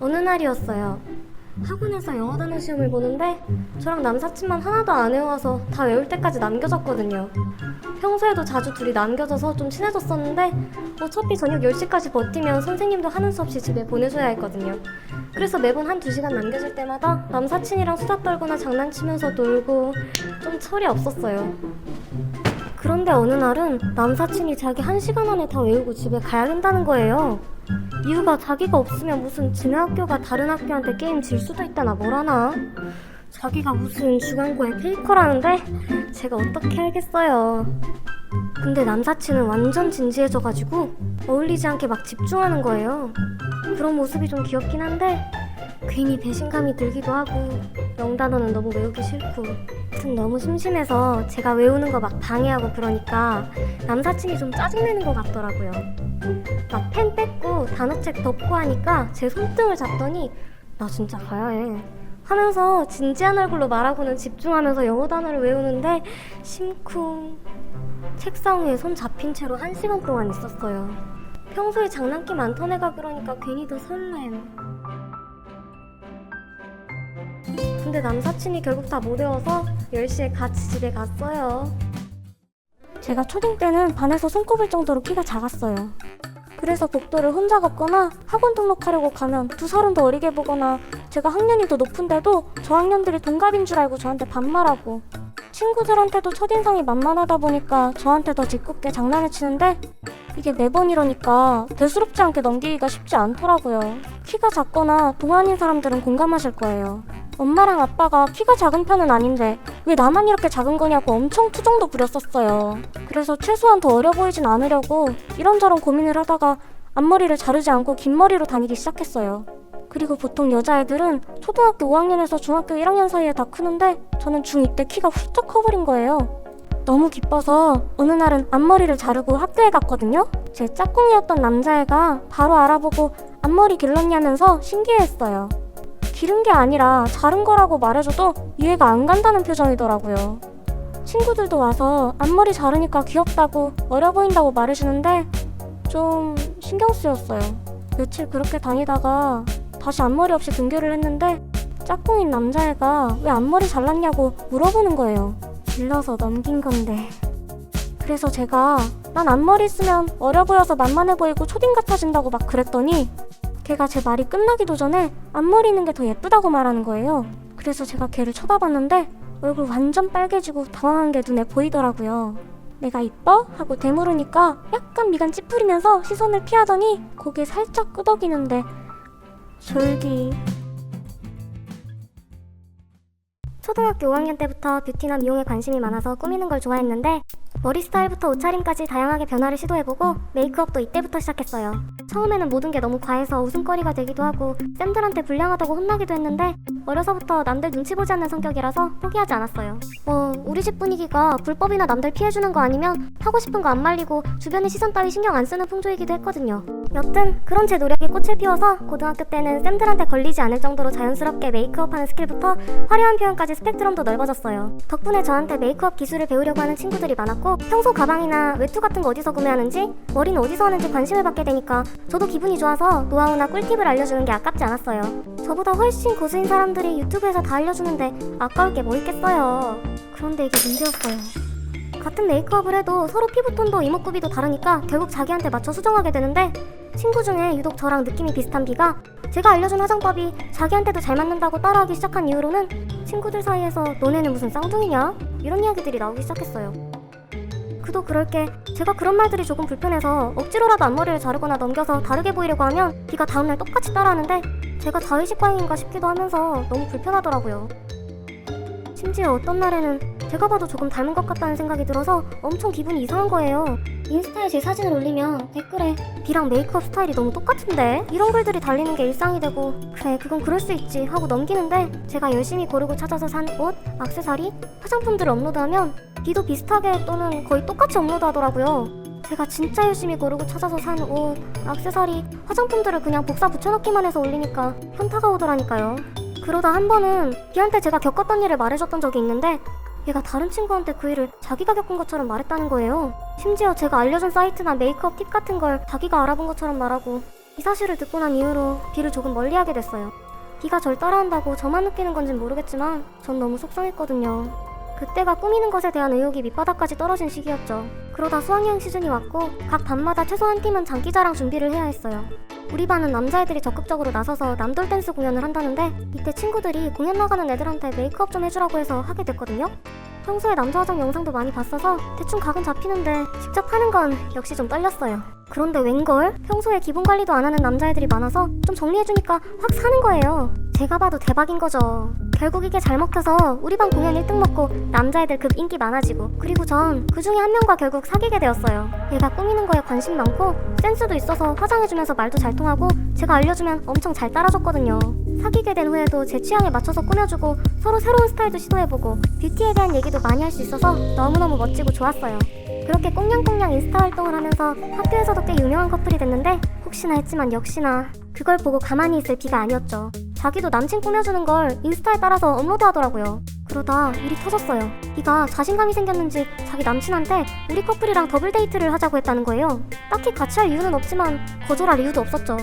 어느 날이었어요. 학원에서 영어 단어 시험을 보는데 저랑 남사친만 하나도 안 외워서 다 외울 때까지 남겨졌거든요. 평소에도 자주 둘이 남겨져서 좀 친해졌었는데 어차피 저녁 10시까지 버티면 선생님도 하는 수 없이 집에 보내줘야 했거든요. 그래서 매번 한두 시간 남겨질 때마다 남사친이랑 수다 떨거나 장난치면서 놀고 좀 철이 없었어요. 그런데 어느 날은 남사친이 자기 한 시간 안에 다 외우고 집에 가야 된다는 거예요. 이유가 자기가 없으면 무슨 지네 학교가 다른 학교한테 게임 질 수도 있다나 뭐라나. 자기가 무슨 주간고의 페이커라는데 제가 어떻게 알겠어요. 근데 남사친은 완전 진지해져가지고 어울리지 않게 막 집중하는 거예요. 그런 모습이 좀 귀엽긴 한데 괜히 배신감이 들기도 하고 영단어는 너무 외우기 싫고 하여튼 너무 심심해서 제가 외우는 거 막 방해하고 그러니까 남사친이 좀 짜증내는 것 같더라고요. 단어책 덮고 하니까 제 손등을 잡더니 나 진짜 가야 해 하면서 진지한 얼굴로 말하고는 집중하면서 영어 단어를 외우는데 심쿵 책상 위에 손 잡힌 채로 한 시간 동안 있었어요. 평소에 장난기 많던 애가 그러니까 괜히 더 설렘. 근데 남사친이 결국 다 못 외워서 10시에 같이 집에 갔어요. 제가 초딩 때는 반에서 손꼽을 정도로 키가 작았어요. 그래서 복도를 혼자 걷거나 학원 등록하려고 가면 두 살은 더 어리게 보거나 제가 학년이 더 높은데도 저학년들이 동갑인 줄 알고 저한테 반말하고 친구들한테도 첫인상이 만만하다 보니까 저한테 더 짓궂게 장난을 치는데 이게 매번 이러니까 대수롭지 않게 넘기기가 쉽지 않더라고요. 키가 작거나 동안인 사람들은 공감하실 거예요. 엄마랑 아빠가 키가 작은 편은 아닌데 왜 나만 이렇게 작은 거냐고 엄청 투정도 부렸었어요. 그래서 최소한 더 어려 보이진 않으려고 이런저런 고민을 하다가 앞머리를 자르지 않고 긴 머리로 다니기 시작했어요. 그리고 보통 여자애들은 초등학교 5학년에서 중학교 1학년 사이에 다 크는데 저는 중2 때 키가 훌쩍 커버린 거예요. 너무 기뻐서 어느 날은 앞머리를 자르고 학교에 갔거든요. 제 짝꿍이었던 남자애가 바로 알아보고 앞머리 길렀냐면서 신기해했어요. 기른 게 아니라 자른 거라고 말해줘도 이해가 안 간다는 표정이더라고요. 친구들도 와서 앞머리 자르니까 귀엽다고 어려 보인다고 말해주는데 좀 신경 쓰였어요. 며칠 그렇게 다니다가 다시 앞머리 없이 등교를 했는데 짝꿍인 남자애가 왜 앞머리 잘랐냐고 물어보는 거예요. 길러서 넘긴 건데. 그래서 제가 난 앞머리 있으면 어려 보여서 만만해 보이고 초딩 같아진다고 막 그랬더니 걔가 제 말이 끝나기도 전에 앞머리 있는 게 더 예쁘다고 말하는 거예요. 그래서 제가 걔를 쳐다봤는데 얼굴 완전 빨개지고 당황한 게 눈에 보이더라고요. 내가 이뻐? 하고 대물으니까 약간 미간 찌푸리면서 시선을 피하더니 고개 살짝 끄덕이는데 졸기. 초등학교 5학년 때부터 뷰티나 미용에 관심이 많아서 꾸미는 걸 좋아했는데 머리 스타일부터 옷차림까지 다양하게 변화를 시도해보고 메이크업도 이때부터 시작했어요. 처음에는 모든 게 너무 과해서 웃음거리가 되기도 하고 쌤들한테 불량하다고 혼나기도 했는데 어려서부터 남들 눈치 보지 않는 성격이라서 포기하지 않았어요. 뭐 우리 집 분위기가 불법이나 남들 피해주는 거 아니면 하고 싶은 거 안 말리고 주변의 시선 따위 신경 안 쓰는 풍조이기도 했거든요. 여튼 그런 제 노력이 꽃을 피워서 고등학교 때는 쌤들한테 걸리지 않을 정도로 자연스럽게 메이크업하는 스킬부터 화려한 표현까지 스펙트럼도 넓어졌어요. 덕분에 저한테 메이크업 기술을 배우려고 하는 친구들이 많았고 평소 가방이나 외투 같은 거 어디서 구매하는지 머리는 어디서 하는지 관심을 받게 되니까 저도 기분이 좋아서 노하우나 꿀팁을 알려주는 게 아깝지 않았어요. 저보다 훨씬 고수인 사람들이 유튜브에서 다 알려주는데 아까울 게 뭐 있겠어요. 그런데 이게 문제였어요. 같은 메이크업을 해도 서로 피부톤도 이목구비도 다르니까 결국 자기한테 맞춰 수정하게 되는데 친구 중에 유독 저랑 느낌이 비슷한 비가 제가 알려준 화장법이 자기한테도 잘 맞는다고 따라하기 시작한 이후로는 친구들 사이에서 너네는 무슨 쌍둥이냐? 이런 이야기들이 나오기 시작했어요. 그도 그럴 게 제가 그런 말들이 조금 불편해서 억지로라도 앞머리를 자르거나 넘겨서 다르게 보이려고 하면 비가 다음날 똑같이 따라하는데 제가 자의식과잉인가 싶기도 하면서 너무 불편하더라고요. 심지어 어떤 날에는 제가 봐도 조금 닮은 것 같다는 생각이 들어서 엄청 기분이 이상한 거예요. 인스타에 제 사진을 올리면 댓글에 비랑 메이크업 스타일이 너무 똑같은데? 이런 글들이 달리는 게 일상이 되고 그래 그건 그럴 수 있지 하고 넘기는데 제가 열심히 고르고 찾아서 산 옷, 액세서리, 화장품들을 업로드하면 비도 비슷하게 또는 거의 똑같이 업로드하더라고요. 제가 진짜 열심히 고르고 찾아서 산 옷, 액세서리, 화장품들을 그냥 복사 붙여넣기만 해서 올리니까 현타가 오더라니까요. 그러다 한 번은 비한테 제가 겪었던 일을 말해줬던 적이 있는데 얘가 다른 친구한테 그 일을 자기가 겪은 것처럼 말했다는 거예요. 심지어 제가 알려준 사이트나 메이크업 팁 같은 걸 자기가 알아본 것처럼 말하고 이 사실을 듣고 난 이후로 비를 조금 멀리하게 됐어요. 비가 절 따라한다고 저만 느끼는 건진 모르겠지만 전 너무 속상했거든요. 그때가 꾸미는 것에 대한 의욕이 밑바닥까지 떨어진 시기였죠. 그러다 수학여행 시즌이 왔고 각 반마다 최소 한 팀은 장기자랑 준비를 해야 했어요. 우리 반은 남자애들이 적극적으로 나서서 남돌 댄스 공연을 한다는데 이때 친구들이 공연 나가는 애들한테 메이크업 좀 해주라고 해서 하게 됐거든요. 평소에 남자 화장 영상도 많이 봤어서 대충 각은 잡히는데 직접 하는 건 역시 좀 떨렸어요. 그런데 웬걸? 평소에 기본 관리도 안 하는 남자애들이 많아서 좀 정리해주니까 확 사는 거예요. 제가 봐도 대박인 거죠. 결국 이게 잘 먹혀서 우리 반 공연 1등 먹고 남자애들 급 인기 많아지고 그리고 전 그 중에 한 명과 결국 사귀게 되었어요. 얘가 꾸미는 거에 관심 많고 센스도 있어서 화장해주면서 말도 잘 통하고 제가 알려주면 엄청 잘 따라줬거든요. 사귀게 된 후에도 제 취향에 맞춰서 꾸며주고 서로 새로운 스타일도 시도해보고 뷰티에 대한 얘기도 많이 할 수 있어서 너무너무 멋지고 좋았어요. 그렇게 꽁냥꽁냥 인스타 활동을 하면서 학교에서도 꽤 유명한 커플이 됐는데 혹시나 했지만 역시나 그걸 보고 가만히 있을 비가 아니었죠. 자기도 남친 꾸며주는 걸 인스타에 따라서 업로드하더라고요. 그러다 일이 터졌어요. 비가 자신감이 생겼는지 자기 남친한테 우리 커플이랑 더블 데이트를 하자고 했다는 거예요. 딱히 같이 할 이유는 없지만 거절할 이유도 없었죠.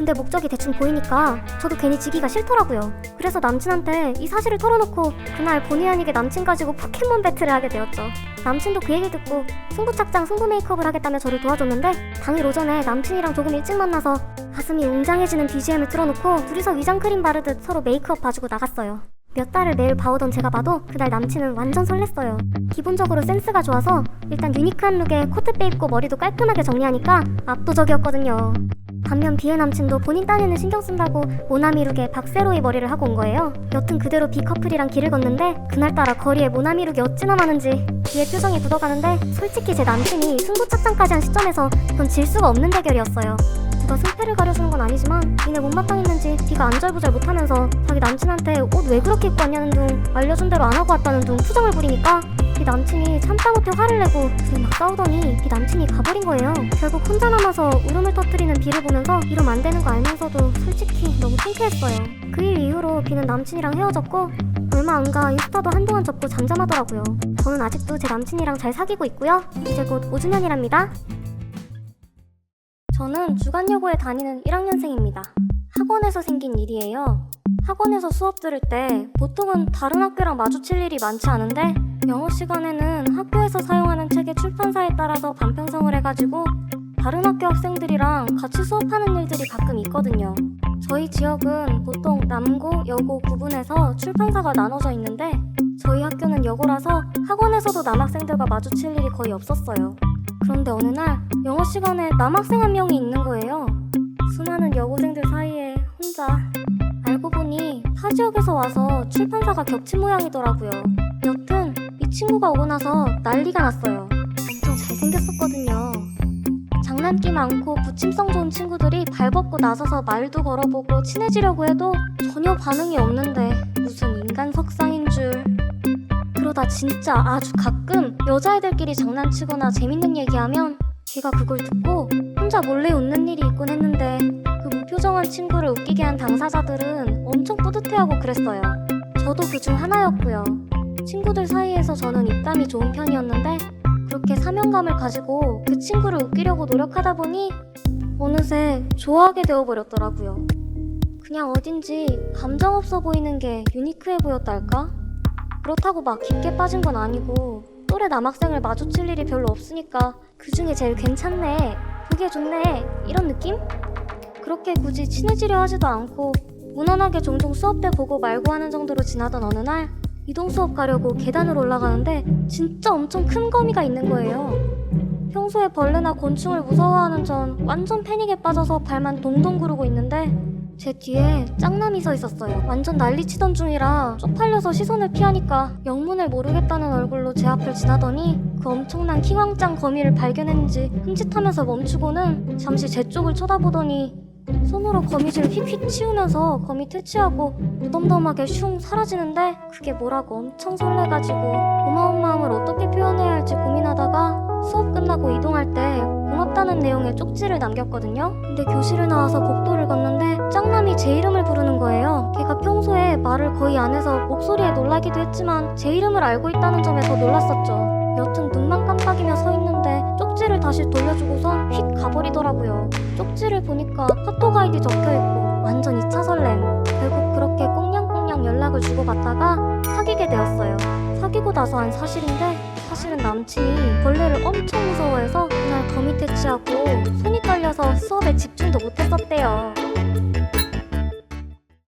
근데 목적이 대충 보이니까 저도 괜히 지기가 싫더라고요. 그래서 남친한테 이 사실을 털어놓고 그날 본의 아니게 남친 가지고 포켓몬 배틀을 하게 되었죠. 남친도 그 얘기 듣고 승부착장 승부 메이크업을 하겠다며 저를 도와줬는데 당일 오전에 남친이랑 조금 일찍 만나서 가슴이 웅장해지는 BGM을 틀어놓고 둘이서 위장 크림 바르듯 서로 메이크업 봐주고 나갔어요. 몇 달을 매일 봐오던 제가 봐도 그날 남친은 완전 설렜어요. 기본적으로 센스가 좋아서 일단 유니크한 룩에 코트 빼 입고 머리도 깔끔하게 정리하니까 압도적이었거든요. 반면 비의 남친도 본인 딴에는 신경 쓴다고 모나미 룩에 박세로이 머리를 하고 온 거예요. 여튼 그대로 비 커플이랑 길을 걷는데 그날따라 거리에 모나미 룩이 어찌나 많은지 비의 표정이 굳어가는데 솔직히 제 남친이 승부착장까지 한 시점에서 이건 질 수가 없는 대결이었어요. 누가 승패를 가려주는 건 아니지만 니네 못마땅했는지 비가 안절부절 못하면서 자기 남친한테 옷 왜 그렇게 입고 왔냐는 둥 알려준 대로 안 하고 왔다는 둥 투정을 부리니까 비 남친이 참다 못해 화를 내고 둘이 막 싸우더니 비 남친이 가버린 거예요. 결국 혼자 남아서 울음을 터뜨리는 비를 보면서 이러면 안 되는 거 알면서도 솔직히 너무 창피했어요. 그 일 이후로 비는 남친이랑 헤어졌고 얼마 안 가 인스타도 한동안 접고 잠잠하더라고요. 저는 아직도 제 남친이랑 잘 사귀고 있고요. 이제 곧 5주년이랍니다. 저는 주간여고에 다니는 1학년생입니다. 학원에서 생긴 일이에요. 학원에서 수업 들을 때 보통은 다른 학교랑 마주칠 일이 많지 않은데 영어 시간에는 학교에서 사용하는 책의 출판사에 따라서 반편성을 해가지고 다른 학교 학생들이랑 같이 수업하는 일들이 가끔 있거든요. 저희 지역은 보통 남고, 여고 구분해서 출판사가 나눠져 있는데 저희 학교는 여고라서 학원에서도 남학생들과 마주칠 일이 거의 없었어요. 그런데 어느 날 영어 시간에 남학생 한 명이 있는 거예요. 수많은 여고생들 사이에 혼자 알고 보니 타 지역에서 와서 출판사가 겹친 모양이더라고요. 여튼 이 친구가 오고 나서 난리가 났어요. 엄청 잘생겼었거든요. 장난기 많고 부침성 좋은 친구들이 발벗고 나서서 말도 걸어보고 친해지려고 해도 전혀 반응이 없는데 무슨 인간 석상인 줄. 그러다 진짜 아주 가끔 여자애들끼리 장난치거나 재밌는 얘기하면 걔가 그걸 듣고 혼자 몰래 웃는 일이 있곤 했는데 그 무표정한 친구를 웃기게 한 당사자들은 엄청 뿌듯해하고 그랬어요. 저도 그 중 하나였고요. 친구들 사이에서 저는 입담이 좋은 편이었는데 그렇게 사명감을 가지고 그 친구를 웃기려고 노력하다 보니 어느새 좋아하게 되어버렸더라고요. 그냥 어딘지 감정 없어 보이는 게 유니크해 보였달까? 그렇다고 막 깊게 빠진 건 아니고 또래 남학생을 마주칠 일이 별로 없으니까 그 중에 제일 괜찮네, 보기에 좋네 이런 느낌? 그렇게 굳이 친해지려 하지도 않고 무난하게 종종 수업 때 보고 말고 하는 정도로 지나던 어느 날 이동 수업 가려고 계단을 올라가는데 진짜 엄청 큰 거미가 있는 거예요. 평소에 벌레나 곤충을 무서워하는 전 완전 패닉에 빠져서 발만 동동 구르고 있는데 제 뒤에 짱남이 서 있었어요. 완전 난리치던 중이라 쪽팔려서 시선을 피하니까 영문을 모르겠다는 얼굴로 제 앞을 지나더니 그 엄청난 킹왕짱 거미를 발견했는지 흠칫하면서 멈추고는 잠시 제 쪽을 쳐다보더니 손으로 거미줄을 휙휙 치우면서 거미 퇴치하고 무덤덤하게 슝 사라지는데 그게 뭐라고 엄청 설레가지고 고마운 마음을 어떻게 표현해야 할지 고민하다가 수업 끝나고 이동할 때 고맙다는 내용의 쪽지를 남겼거든요. 근데 교실을 나와서 복도를 걷는데 짱남이 제 이름을 부르는 거예요. 걔가 평소에 말을 거의 안 해서 목소리에 놀라기도 했지만 제 이름을 알고 있다는 점에 더 놀랐었죠. 여튼 눈만 깜빡이며 서 있는데 쪽지를 다시 돌려주고선 휙 가버리더라고요. 쪽지를 보니까 카톡 아이디 적혀있고 완전 2차 설렘. 결국 그렇게 꽁냥꽁냥 연락을 주고받다가 사귀게 되었어요. 사귀고 나서 한 사실인데 사실은 남친이 벌레를 엄청 무서워해서 그날 거미 퇴치하고 손이 떨려서 수업에 집중도 못했었대요.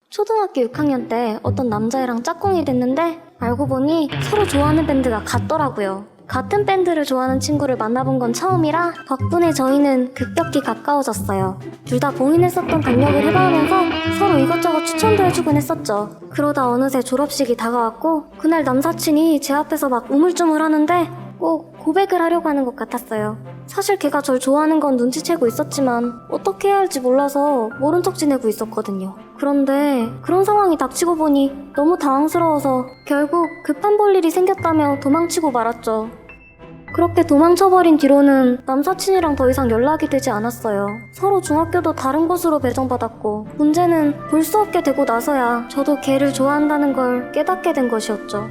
초등학교 6학년 때 어떤 남자애랑 짝꿍이 됐는데 알고 보니 서로 좋아하는 밴드가 같더라고요. 같은 밴드를 좋아하는 친구를 만나본 건 처음이라 덕분에 저희는 급격히 가까워졌어요. 둘 다 봉인했었던 경력을 해봐하면서 서로 이것저것 추천도 해주곤 했었죠. 그러다 어느새 졸업식이 다가왔고 그날 남사친이 제 앞에서 막 우물쭈물 하는데 꼭 고백을 하려고 하는 것 같았어요. 사실 걔가 절 좋아하는 건 눈치채고 있었지만 어떻게 해야 할지 몰라서 모른 척 지내고 있었거든요. 그런데 그런 상황이 닥치고 보니 너무 당황스러워서 결국 급한 볼 일이 생겼다며 도망치고 말았죠. 그렇게 도망쳐버린 뒤로는 남사친이랑 더 이상 연락이 되지 않았어요. 서로 중학교도 다른 곳으로 배정받았고 문제는 볼 수 없게 되고 나서야 저도 걔를 좋아한다는 걸 깨닫게 된 것이었죠.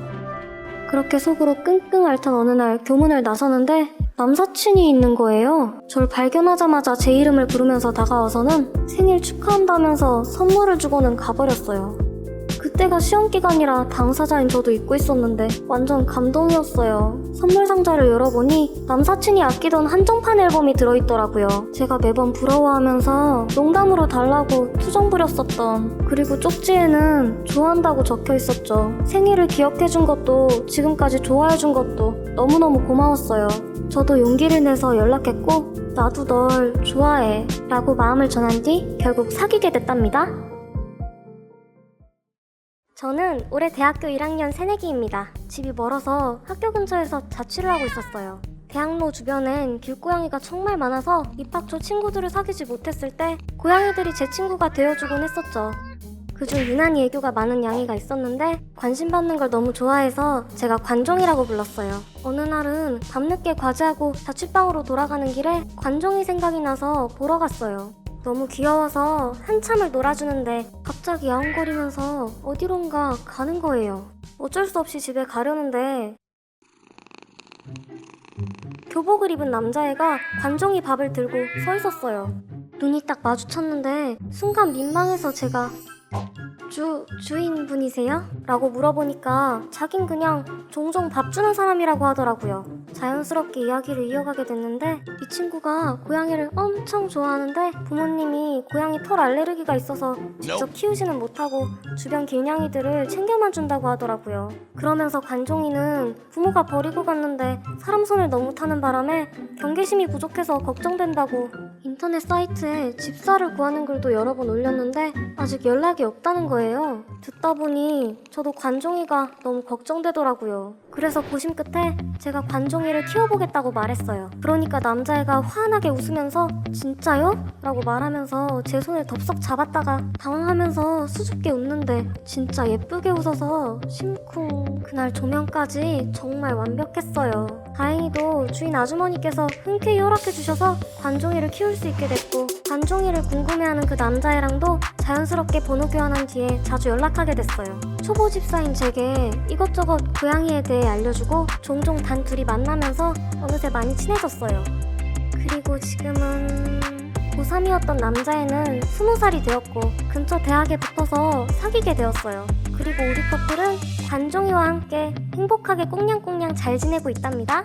그렇게 속으로 끙끙 앓던 어느 날 교문을 나서는데 남사친이 있는 거예요. 절 발견하자마자 제 이름을 부르면서 다가와서는 생일 축하한다면서 선물을 주고는 가버렸어요. 그때가 시험 기간이라 당사자인 저도 잊고 있었는데 완전 감동이었어요. 선물 상자를 열어보니 남사친이 아끼던 한정판 앨범이 들어있더라고요. 제가 매번 부러워하면서 농담으로 달라고 투정 부렸었던 그리고 쪽지에는 좋아한다고 적혀 있었죠. 생일을 기억해준 것도 지금까지 좋아해준 것도 너무너무 고마웠어요. 저도 용기를 내서 연락했고 나도 널 좋아해 라고 마음을 전한 뒤 결국 사귀게 됐답니다. 저는 올해 대학교 1학년 새내기입니다. 집이 멀어서 학교 근처에서 자취를 하고 있었어요. 대학로 주변엔 길고양이가 정말 많아서 입학 초 친구들을 사귀지 못했을 때 고양이들이 제 친구가 되어주곤 했었죠. 그중 유난히 애교가 많은 양이가 있었는데 관심 받는 걸 너무 좋아해서 제가 관종이라고 불렀어요. 어느 날은 밤늦게 과제하고 자취방으로 돌아가는 길에 관종이 생각이 나서 보러 갔어요. 너무 귀여워서 한참을 놀아주는데 갑자기 야옹거리면서 어디론가 가는 거예요. 어쩔 수 없이 집에 가려는데 교복을 입은 남자애가 관종이 밥을 들고 서 있었어요. 눈이 딱 마주쳤는데 순간 민망해서 제가 주, 주인분이세요? 라고 물어보니까 자긴 그냥 종종 밥 주는 사람이라고 하더라고요. 자연스럽게 이야기를 이어가게 됐는데 이 친구가 고양이를 엄청 좋아하는데 부모님이 고양이 털 알레르기가 있어서 직접 키우지는 못하고 주변 길냥이들을 챙겨만 준다고 하더라고요. 그러면서 관종이는 부모가 버리고 갔는데 사람 손을 너무 타는 바람에 경계심이 부족해서 걱정된다고 인터넷 사이트에 집사를 구하는 글도 여러 번 올렸는데 아직 연락이 없다는 거예요. 듣다 보니 저도 관종이가 너무 걱정되더라고요. 그래서 고심 끝에 제가 관종이를 키워보겠다고 말했어요. 그러니까 남자애가 환하게 웃으면서 진짜요? 라고 말하면서 제 손을 덥석 잡았다가 당황하면서 수줍게 웃는데 진짜 예쁘게 웃어서 심쿵. 그날 조명까지 정말 완벽했어요. 다행히도 주인 아주머니께서 흔쾌히 허락해 주셔서 관종이를 키울 수 있게 됐고 관종이를 궁금해하는 그 남자애랑도 자연스럽게 번호 교환한 뒤에 자주 연락하게 됐어요. 초보 집사인 제게 이것저것 고양이에 대해 알려주고 종종 단 둘이 만나면서 어느새 많이 친해졌어요. 그리고 지금은 고3이었던 남자애는 20살이 되었고 근처 대학에 붙어서 사귀게 되었어요. 그리고 우리 커플은 관종이와 함께 행복하게 꽁냥꽁냥 잘 지내고 있답니다.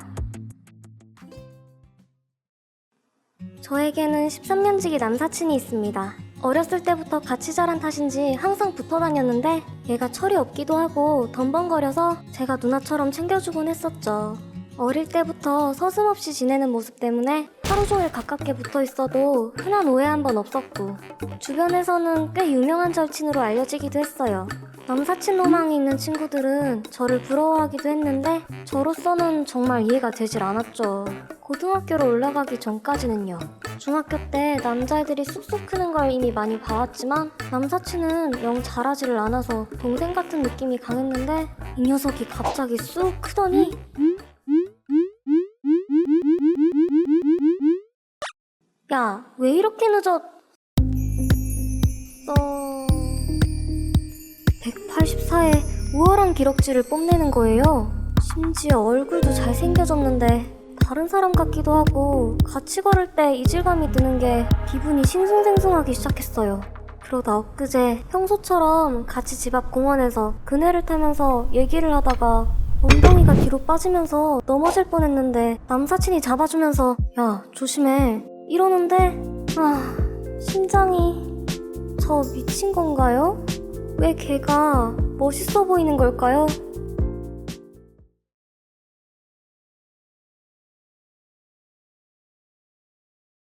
저에게는 13년지기 남사친이 있습니다. 어렸을 때부터 같이 자란 탓인지 항상 붙어 다녔는데 얘가 철이 없기도 하고 덤벙거려서 제가 누나처럼 챙겨주곤 했었죠. 어릴 때부터 서슴없이 지내는 모습 때문에 하루 종일 가깝게 붙어 있어도 흔한 오해 한 번 없었고 주변에서는 꽤 유명한 절친으로 알려지기도 했어요. 남사친 로망이 있는 친구들은 저를 부러워하기도 했는데 저로서는 정말 이해가 되질 않았죠. 고등학교로 올라가기 전까지는요. 중학교 때 남자애들이 쑥쑥 크는 걸 이미 많이 봐왔지만 남사친은 영 잘하지를 않아서 동생 같은 느낌이 강했는데 이 녀석이 갑자기 쑥 크더니 야, 왜 이렇게 늦었... 어... 184의 우월한 기록지를 뽐내는 거예요. 심지어 얼굴도 잘생겨졌는데 다른 사람 같기도 하고 같이 걸을 때 이질감이 드는 게 기분이 싱숭생숭하기 시작했어요. 그러다 엊그제 평소처럼 같이 집 앞 공원에서 그네를 타면서 얘기를 하다가 엉덩이가 뒤로 빠지면서 넘어질 뻔했는데 남사친이 잡아주면서 야 조심해 이러는데 아 심장이 저 미친 건가요? 왜 걔가 멋있어 보이는 걸까요?